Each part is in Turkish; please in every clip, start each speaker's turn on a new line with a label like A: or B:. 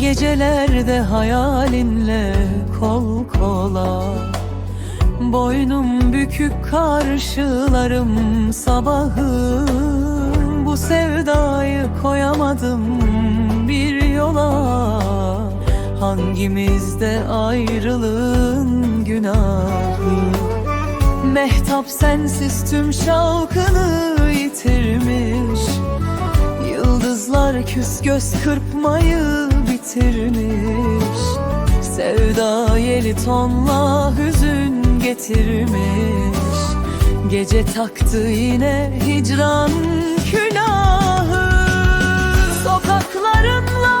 A: Gecelerde hayalinle kol kola. Boynum bükük karşılarım sabahı. Bu sevdayı koyamadım bir yola. Hangimizde ayrılığın günahı? Mehtap sensiz tüm şavkını yitirmiş. Yıldızlar küs göz kırpmayı Yeli tonla hüzün getirmiş. Gece taktı yine hicran külahı. Sokakların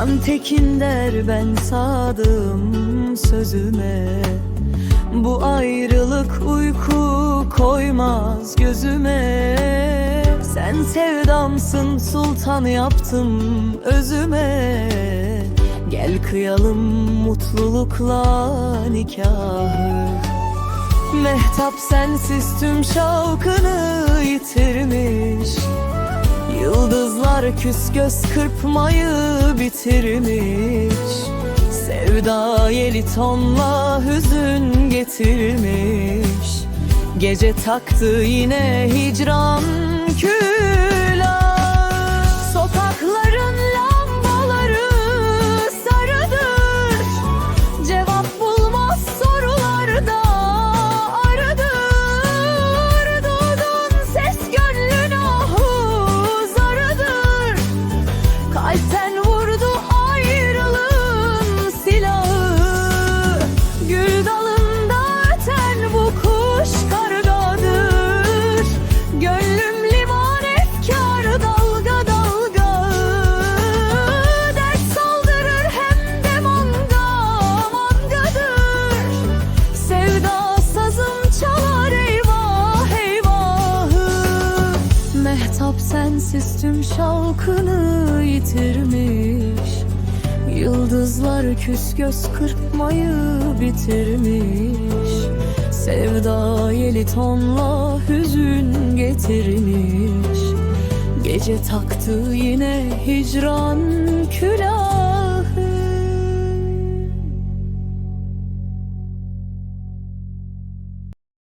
A: Can Tekin der ben sadım sözüme. Bu ayrılık uyku koymaz gözüme. Sen sevdamsın sultan yaptım özüme. Gel kıyalım mutlulukla nikahı. Mehtap sensiz tüm şavkını yitirmiş Yıldızlar küs göz kırpmayı bitirmiş. Sevda yeli tonla hüzün getirmiş. Gece taktı yine hicran külahı Mehtap sensiz tüm şavkını yitirmiş. Yıldızlar küs göz kırpmayı bitirmiş. Sevda yeli tonla hüzün getirmiş. Gece taktı yine hicran külahı